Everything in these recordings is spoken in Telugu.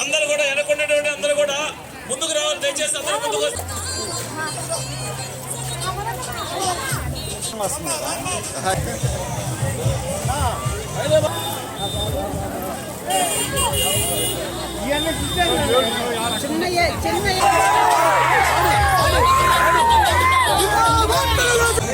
అందరూ కూడా వెనకుండేటువంటి అందరూ కూడా ముందుకు రావాలి దయచేసి అందరూ ముందుకు వస్తే- నీ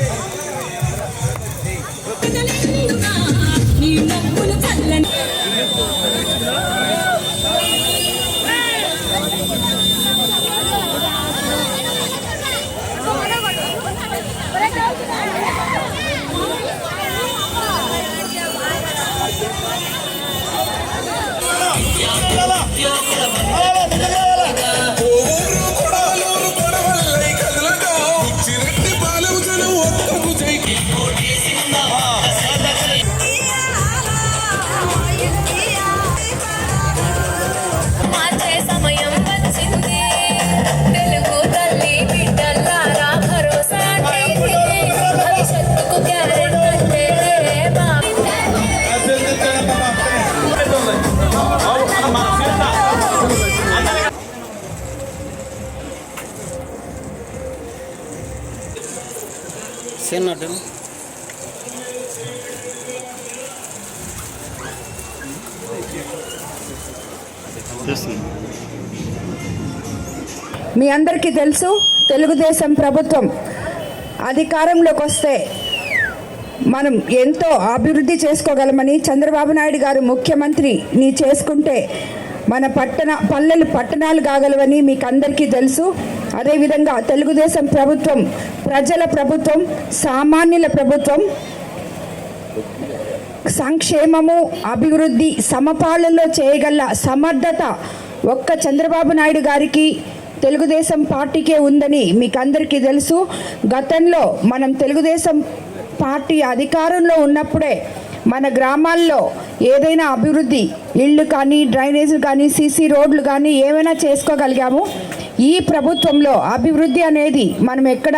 సేమ్ చేస్తుంది మీ అందరికీ తెలుసు తెలుగుదేశం ప్రభుత్వం అధికారంలోకి వస్తే మనం ఎంతో అభివృద్ధి చేసుకోగలమని చంద్రబాబు నాయుడు గారు ముఖ్యమంత్రిని చేసుకుంటే మన పట్టణ పల్లెలు పట్టణాలు కాగలవని మీకు అందరికీ తెలుసు. అదేవిధంగా తెలుగుదేశం ప్రభుత్వం ప్రజల ప్రభుత్వం సామాన్యుల ప్రభుత్వం సంక్షేమము అభివృద్ధి సమపాలనలో చేయగల సమర్థత ఒక్క చంద్రబాబు నాయుడు గారికి తెలుగుదేశం పార్టీకే ఉందని మీకు అందరికీ తెలుసు. గతంలో మనం తెలుగుదేశం పార్టీ అధికారంలో ఉన్నప్పుడే మన గ్రామాల్లో ఏదైనా అభివృద్ధి ఇళ్ళు కానీ డ్రైనేజీలు కానీ సీసీ రోడ్లు కానీ ఏమైనా చేసుకోగలిగాము. ఈ ప్రభుత్వంలో అభివృద్ధి అనేది మనం ఎక్కడ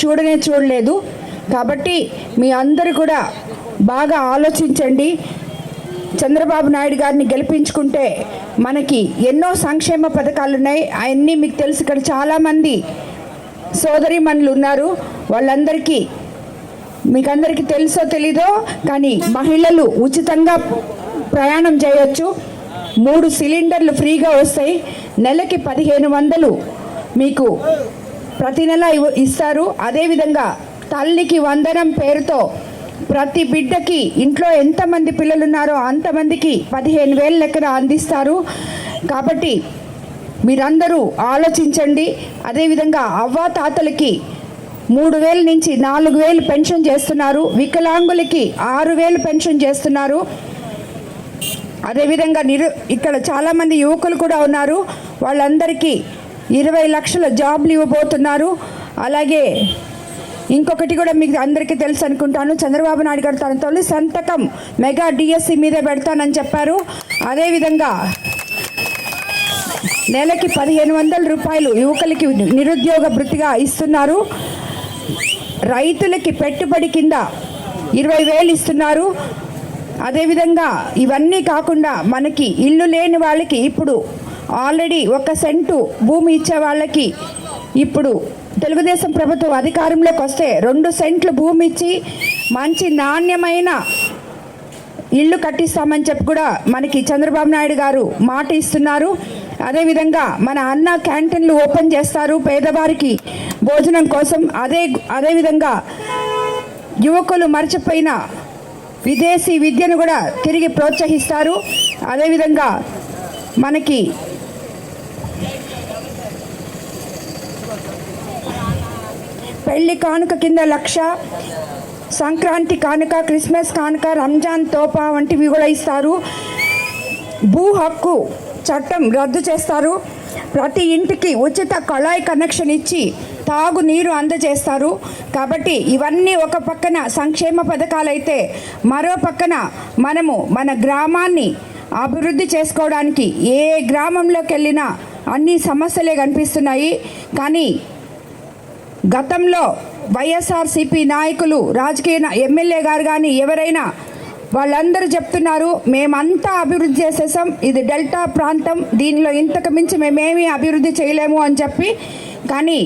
చూడనే చూడలేదు. కాబట్టి మీ అందరు కూడా బాగా ఆలోచించండి. చంద్రబాబు నాయుడు గారిని గెలిపించుకుంటే మనకి ఎన్నో సంక్షేమ పథకాలు ఉన్నాయి. అవన్నీ మీకు తెలుసు ఇక్కడ చాలామంది సోదరిమణులు ఉన్నారు. వాళ్ళందరికీ మీకు అందరికీ తెలుసో తెలీదో కానీ మహిళలు ఉచితంగా ప్రయాణం చేయొచ్చు. మూడు సిలిండర్లు ఫ్రీగా వస్తాయి. నెలకి పదిహేను వందలు మీకు ప్రతి నెల ఇస్తారు. అదేవిధంగా తల్లికి వందనం పేరుతో ప్రతి బిడ్డకి ఇంట్లో ఎంతమంది పిల్లలు ఉన్నారో అంతమందికి పదిహేను వేల లెక్కన అందిస్తారు. కాబట్టి మీరందరూ ఆలోచించండి. అదేవిధంగా అవ్వా తాతలకి మూడు వేల నుంచి నాలుగు వేలు పెన్షన్ చేస్తున్నారు. వికలాంగులకి ఆరు వేలు పెన్షన్ చేస్తున్నారు. అదేవిధంగా నిరు ఇక్కడ చాలామంది యువకులు కూడా ఉన్నారు. వాళ్ళందరికీ ఇరవై లక్షల జాబ్లు ఇవ్వబోతున్నారు. అలాగే ఇంకొకటి కూడా మీకు అందరికీ తెలుసు అనుకుంటాను. చంద్రబాబు నాయుడు గారు తన తొలి సంతకం మెగా డిఎస్సి మీద పెడతానని చెప్పారు. అదేవిధంగా నెలకి పదిహేను వందల రూపాయలు యువకులకి నిరుద్యోగ భృతిగా ఇస్తున్నారు. రైతులకి పెట్టుబడి కింద ఇరవై వేలు ఇస్తున్నారు. అదేవిధంగా ఇవన్నీ కాకుండా మనకి ఇల్లు లేని వాళ్ళకి ఇప్పుడు ఆల్రెడీ ఒక సెంటు భూమి ఇచ్చే వాళ్ళకి ఇప్పుడు తెలుగుదేశం ప్రభుత్వం అధికారంలోకి వస్తే రెండు సెంట్లు భూమి ఇచ్చి మంచి నాణ్యమైన ఇల్లు కట్టిస్తామని చెప్పి కూడా మనకి చంద్రబాబు నాయుడు గారు మాట ఇస్తున్నారు. అదేవిధంగా మన అన్న క్యాంటీన్లు ఓపెన్ చేస్తారు పేదవారికి భోజనం కోసం. అదే అదేవిధంగా యువకులు మర్చిపోయిన విదేశీ విద్యను కూడా తిరిగి ప్రోత్సహిస్తారు. అదేవిధంగా మనకి పెళ్ళి కానుక కింద లక్ష సంక్రాంతి కానుక క్రిస్మస్ కానుక రంజాన్ తోపా వంటివి కూడా ఇస్తారు. భూ హక్కు చట్టం రద్దు చేస్తారు. ప్రతి ఇంటికి ఉచిత కళాయి కనెక్షన్ ఇచ్చి తాగునీరు అందజేస్తారు. కాబట్టి ఇవన్నీ ఒక పక్కన సంక్షేమ పథకాలైతే మరో పక్కన మనము మన గ్రామాన్ని అభివృద్ధి చేసుకోవడానికి ఏ గ్రామంలోకి వెళ్ళినా అన్ని సమస్యలే కనిపిస్తున్నాయి. కానీ గతంలో వైఎస్ఆర్సిపి నాయకులు రాజకీయ ఎమ్మెల్యే గారు కానీ ఎవరైనా వాళ్ళందరూ చెప్తున్నారు మేమంతా అభివృద్ధి చేసేసాం. ఇది డెల్టా ప్రాంతం. దీనిలో ఇంతకు మించి మేమేమీ అభివృద్ధి చేయలేము అని చెప్పి. కానీ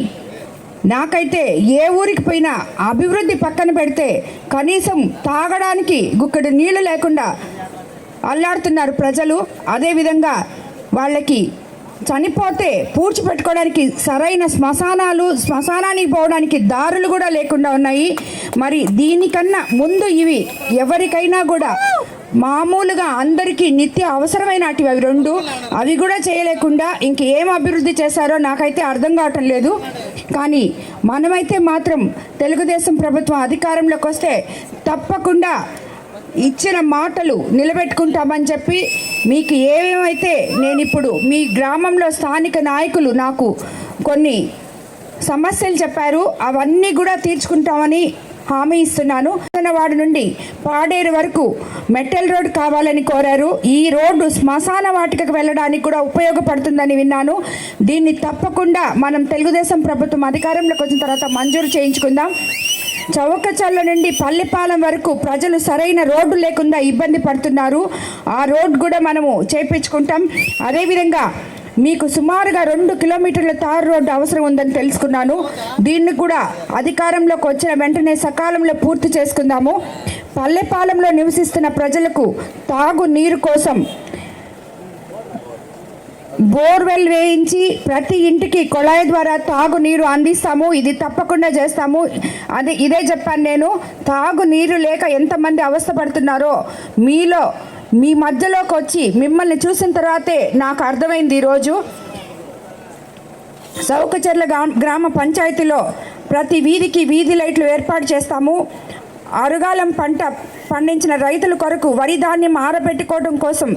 నాకైతే ఏ ఊరికి పోయినా అభివృద్ధి పక్కన పెడితే కనీసం తాగడానికి గుక్కడు నీళ్ళు లేకుండా అల్లాడుతున్నారు ప్రజలు. అదేవిధంగా వాళ్ళకి చనిపోతే పూడ్చిపెట్టుకోవడానికి సరైన శ్మశానాలు శ్మశానానికి పోవడానికి దారులు కూడా లేకుండా ఉన్నాయి. మరి దీనికన్నా ముందు ఇవి ఎవరికైనా కూడా మామూలుగా అందరికీ నిత్య అవసరమైనటివి అవి రెండు. అవి కూడా చేయలేకుండా ఇంకేం అభివృద్ధి చేశారో నాకైతే అర్థం కావటం లేదు. కానీ మనమైతే మాత్రం తెలుగుదేశం ప్రభుత్వం అధికారంలోకి వస్తే తప్పకుండా ఇచ్చిన మాటలు నిలబెట్టుకుంటామని చెప్పి మీకు ఏమేమైతే నేను ఇప్పుడు మీ గ్రామంలో స్థానిక నాయకులు నాకు కొన్ని సమస్యలు చెప్పారు అవన్నీ కూడా తీర్చుకుంటామని హామీ ఇస్తున్నాను. వాడి నుండి పాడేరు వరకు మెటల్ రోడ్ కావాలని కోరారు. ఈ రోడ్డు శ్మశాన వాటికకు వెళ్ళడానికి కూడా ఉపయోగపడుతుందని విన్నాను. దీన్ని తప్పకుండా మనం తెలుగుదేశం ప్రభుత్వం అధికారంలోకి వచ్చిన తర్వాత మంజూరు చేయించుకుందాం. చౌకచల్ల నుండి పల్లెపాలెం వరకు ప్రజలు సరైన రోడ్డు లేకుండా ఇబ్బంది పడుతున్నారు. ఆ రోడ్డు కూడా మనము చేపించుకుంటాం. అదేవిధంగా మీకు సుమారుగా రెండు కిలోమీటర్ల తారు రోడ్డు అవసరం ఉందని తెలుసుకున్నాను. దీన్ని కూడా అధికారంలోకి వచ్చిన వెంటనే సకాలంలో పూర్తి చేసుకుందాము. పల్లెపాలెంలో నివసిస్తున్న ప్రజలకు తాగు నీరు కోసం బోర్వెల్ వేయించి ప్రతి ఇంటికి కొళాయి ద్వారా తాగు నీరు అందిస్తాము. ఇది తప్పకుండా చేస్తాము. అది ఇదే చెప్పాను నేను. తాగు నీరు లేక ఎంతమంది అవస్థపడుతున్నారో మీలో మీ మధ్యలోకి వచ్చి మిమ్మల్ని చూసిన తర్వాతే నాకు అర్థమైంది ఈరోజు. సౌకచర్ల గ్రామ గ్రామ పంచాయతీలో ప్రతి వీధికి వీధి లైట్లు ఏర్పాటు చేస్తాము. అరుగాలం పంట పండించిన రైతుల కొరకు వరి ధాన్యం ఆరబెట్టుకోవడం కోసం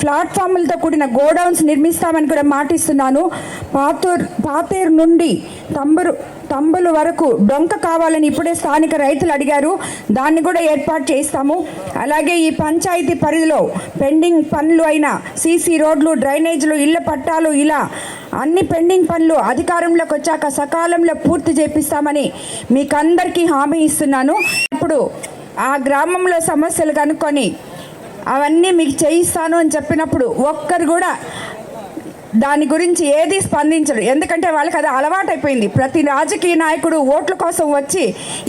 ప్లాట్ఫామ్లతో కూడిన గోడౌన్స్ నిర్మిస్తామని కూడా మాటిస్తున్నాను. పాతూర్ పాతేరు నుండి తంబరు తంబులు వరకు డొంక కావాలని ఇప్పుడే స్థానిక రైతులు అడిగారు. దాన్ని కూడా ఏర్పాటు చేస్తాము. అలాగే ఈ పంచాయతీ పరిధిలో పెండింగ్ పనులు అయిన సీసీ రోడ్లు డ్రైనేజీలు ఇళ్ళ పట్టాలు ఇలా అన్ని పెండింగ్ పనులు అధికారంలోకి వచ్చాక సకాలంలో పూర్తి చేపిస్తామని మీకందరికీ హామీ ఇస్తున్నాను. ఇప్పుడు ఆ గ్రామంలో సమస్యలు కనుక్కొని అవన్నీ మీకు చేయిస్తాను అని చెప్పినప్పుడు ఒక్కరు కూడా దాని గురించి ఏది స్పందించరు. ఎందుకంటే వాళ్ళకి అది అలవాటైపోయింది. ప్రతి రాజకీయ నాయకుడు ఓట్ల కోసం వచ్చి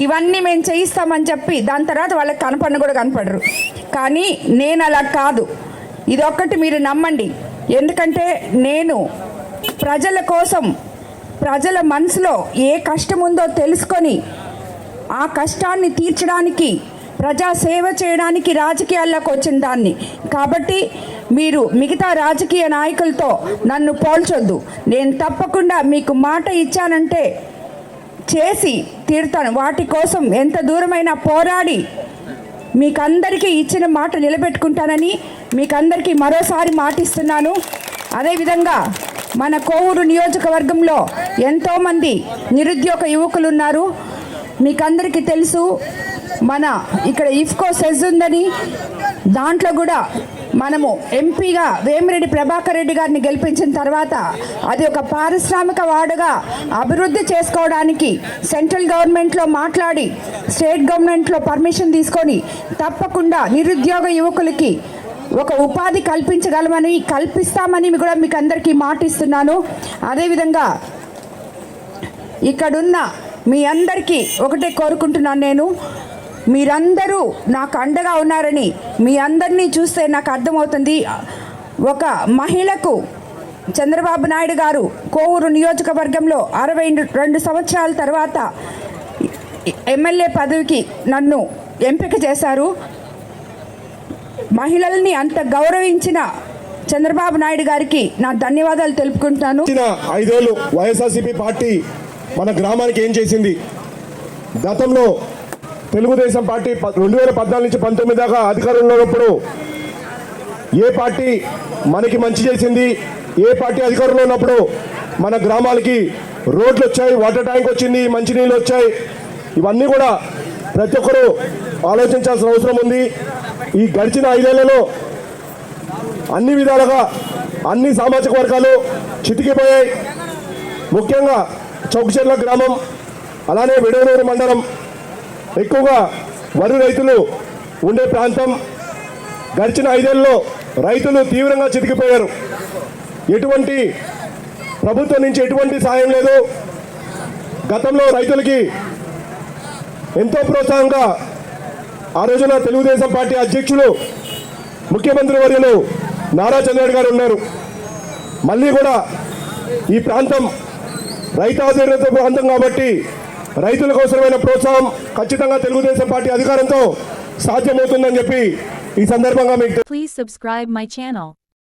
ఇవన్నీ మేము చేయిస్తామని చెప్పి దాని తర్వాత వాళ్ళకి కనపడిన కూడా కనపడరు. కానీ నేను అలా కాదు. ఇదొక్కటి మీరు నమ్మండి. ఎందుకంటే నేను ప్రజల కోసం ప్రజల మనసులో ఏ కష్టం ఉందో తెలుసుకొని ఆ కష్టాన్ని తీర్చడానికి ప్రజా సేవ చేయడానికి రాజకీయాల్లోకి వచ్చిన దాన్ని. కాబట్టి మీరు మిగతా రాజకీయ నాయకులతో నన్ను పోల్చొద్దు. నేను తప్పకుండా మీకు మాట ఇచ్చానంటే చేసి తీరుతాను. వాటి కోసం ఎంత దూరమైనా పోరాడి మీకందరికీ ఇచ్చిన మాట నిలబెట్టుకుంటానని మీకందరికీ మరోసారి మాటిస్తున్నాను. అదేవిధంగా మన కోవూరు నియోజకవర్గంలో ఎంతోమంది నిరుద్యోగ యువకులు ఉన్నారు మీకందరికీ తెలుసు మన ఇక్కడ ఇఫ్కో సెజ్ ఉందని దాంట్లో కూడా మనము ఎంపీగా వేమిరెడ్డి ప్రభాకర్ రెడ్డి గారిని గెలిపించిన తర్వాత అది ఒక పారిశ్రామిక వాడుగా అభివృద్ధి చేసుకోవడానికి సెంట్రల్ గవర్నమెంట్లో మాట్లాడి స్టేట్ గవర్నమెంట్లో పర్మిషన్ తీసుకొని తప్పకుండా నిరుద్యోగ యువకులకి ఒక ఉపాధి కల్పించగలమని కల్పిస్తామని కూడా మీకు అందరికీ మాటిస్తున్నాను. అదేవిధంగా ఇక్కడున్న మీ అందరికీ ఒకటే కోరుకుంటున్నాను నేను. మీరందరూ నాకు అండగా ఉన్నారని మీ అందరినీ చూస్తే నాకు అర్థమవుతుంది. ఒక మహిళకు చంద్రబాబు నాయుడు గారు కోవూరు నియోజకవర్గంలో అరవై రెండు సంవత్సరాల తర్వాత ఎమ్మెల్యే పదవికి నన్ను ఎంపిక చేశారు. మహిళల్ని అంత గౌరవించిన చంద్రబాబు నాయుడు గారికి నా ధన్యవాదాలు తెలుపుకుంటున్నాను. ఐదేళ్ళు వైఎస్ఆర్సీపీ పార్టీ మన గ్రామానికి ఏం చేసింది? గతంలో తెలుగుదేశం పార్టీ ప- రెండు వేల పద్నాలుగు నుంచి పంతొమ్మిది దాకా అధికారంలో ఉన్నప్పుడు ఏ పార్టీ మనకి మంచి చేసింది ఏ పార్టీ అధికారంలో ఉన్నప్పుడు మన గ్రామాలకి రోడ్లు వచ్చాయి వాటర్ ట్యాంక్ వచ్చింది మంచినీళ్ళు వచ్చాయి. ఇవన్నీ కూడా ప్రతి ఒక్కరూ ఆలోచించాల్సిన అవసరం ఉంది. ఈ గడిచిన ఐదేళ్ళలో అన్ని విధాలుగా అన్ని సామాజిక వర్గాలు చితికిపోయాయి. ముఖ్యంగా చౌకచెర్ల గ్రామం అలానే విడవనూరు మండలం ఎక్కువగా వరి రైతులు ఉండే ప్రాంతం. గడిచిన ఐదేళ్ళలో రైతులు తీవ్రంగా చితికిపోయారు. ఎటువంటి ప్రభుత్వం నుంచి ఎటువంటి సాయం లేదు. గతంలో రైతులకి ఎంతో ప్రోత్సాహంగా ఆ రోజున తెలుగుదేశం పార్టీ అధ్యక్షులు ముఖ్యమంత్రి వర్యులు నారా చంద్రబాబు గారు ఉన్నారు. మళ్ళీ కూడా ఈ ప్రాంతం రైతాధిరత ప్రాంతం కాబట్టి రైతులకు అవసరమైన ప్రోత్సాహం ఖచ్చితంగా తెలుగుదేశం పార్టీ అధికారంతో సాధ్యమవుతుందని చెప్పి ఈ సందర్భంగా మీకు ప్లీజ్ సబ్స్క్రైబ్ మై ఛానల్